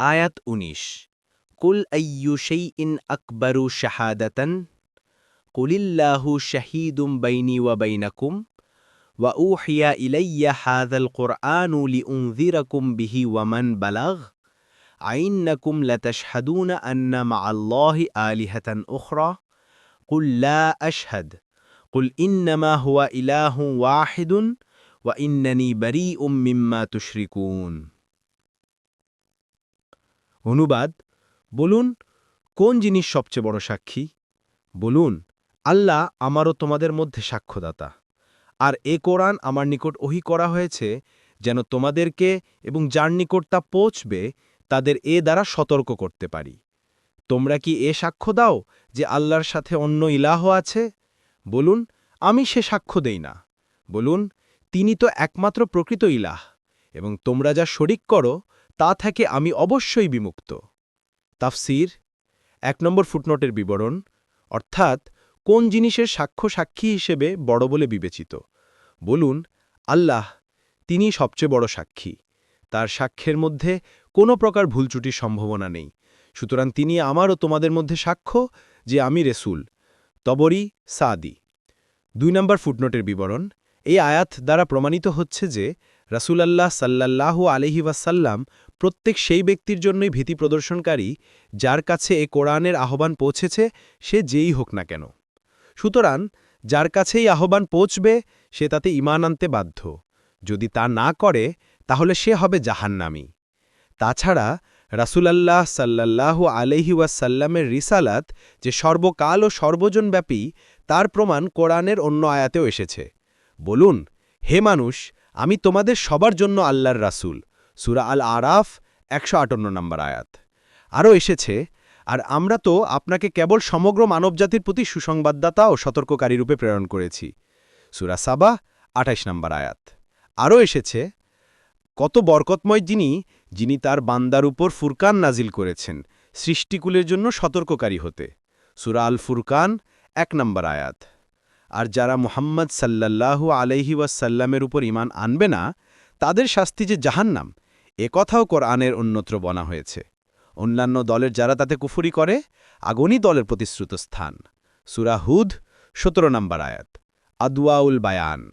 আয়াত উনিশ কুল আইয়ু ইন আকবরু শাহাদাতন কুলিল্লাহু শাহিদুম বাইনি ওয়া বাইনাকুম ওয়া উহিয়া ইলাইয়া হাযাল কুরআনু লিউনযিরাকুম বিহি ওয়া মান বালাগ আইন্নাকুম লাতাশহাদুনা আন্না মা'আল্লাহি আলিহাতান উখরা কুল লা আশহাদ কুল ইন্নামা হুয়া ইলাহু ওয়াহিদুন ওয়া ইন্নানি বারীউম মিম্মা তুশরিকুন অনুবাদ, বলুন, কোন জিনিস সবচেয়ে বড় সাক্ষী? বলুন, আল্লাহ আমারও তোমাদের মধ্যে সাক্ষ্যদাতা, আর এ কোরআন আমার নিকট ওহি করা হয়েছে যেন তোমাদেরকে এবং যার নিকট তা পৌঁছবে, তাদের এ দ্বারা সতর্ক করতে পারি। তোমরা কি এ সাক্ষ্য দাও যে আল্লাহর সাথে অন্য ইলাহ আছে? বলুন, আমি সে সাক্ষ্য দেই না। বলুন, তিনি তো একমাত্র প্রকৃত ইলাহ, এবং তোমরা যা শরিক করো তা থেকে আমি অবশ্যই বিমুক্ত। তাফসির, এক নম্বর ফুটনোটের বিবরণ, অর্থাৎ কোন জিনিসের সাক্ষ্য সাক্ষী হিসেবে বড় বলে বিবেচিত? বলুন, আল্লাহ, তিনি সবচেয়ে বড় সাক্ষী। তার সাক্ষ্যের মধ্যে কোনো প্রকার ভুলচুটির সম্ভাবনা নেই। সুতরাং তিনি আমারও তোমাদের মধ্যে সাক্ষ্য যে আমি রেসুল, তবরি, সাদি। দুই নম্বর ফুটনোটের বিবরণ, এই আয়াত দ্বারা প্রমাণিত হচ্ছে যে রাসূলাল্লাহ সাল্লাল্লাহু আলহি ওয়াসাল্লাম প্রত্যেক সেই ব্যক্তির জন্যই ভীতি প্রদর্শনকারী, যার কাছে এ কোরআনের আহ্বান পৌঁছেছে, সে যেই হোক না কেন। সুতরাং, যার কাছেই আহ্বান পৌঁছবে, সে তাতে ইমান আনতে বাধ্য। যদি তা না করে, তাহলে সে হবে জাহান্নামি। তাছাড়া, রাসূলাল্লাহ সাল্লাল্লাহু আলহি ওয়াসাল্লামের রিসালাত যে সর্বকাল ও সর্বজনব্যাপী, তার প্রমাণ কোরআনের অন্য আয়াতেও এসেছে। বলুন, হে মানুষ আমি তোমাদের সবার জন্য আল্লাহর রাসূল। সুরা আল আরাফ একশো আটান্ন নম্বর আয়াত। আরও এসেছে, আর আমরা তো আপনাকে কেবল সমগ্র মানবজাতির প্রতি সুসংবাদদাতা ও সতর্ককারী রূপে প্রেরণ করেছি। সুরা সাবা আঠাইশ নম্বর আয়াত। আরও এসেছে, কত বরকতময় যিনি যিনি তার বান্দার উপর ফুরকান নাজিল করেছেন, সৃষ্টিকুলের জন্য সতর্ককারী হতে। সুরা আল ফুরকান এক নম্বর আয়াত। আর যারা মোহাম্মদ সাল্লাল্লাহু আলহি ওয়াসাল্লামের উপর ইমান আনবে না, তাদের শাস্তি যে জাহান্নাম, এ কথাও কোরআনের অন্যত্র বনা হয়েছে। অন্যান্য দলের যারা তাতে কুফুরি করে, আগুনই দলের প্রতিশ্রুত স্থান। সুরাহুদ সতেরো নম্বর আয়াত। আদুয়াউল বায়ান।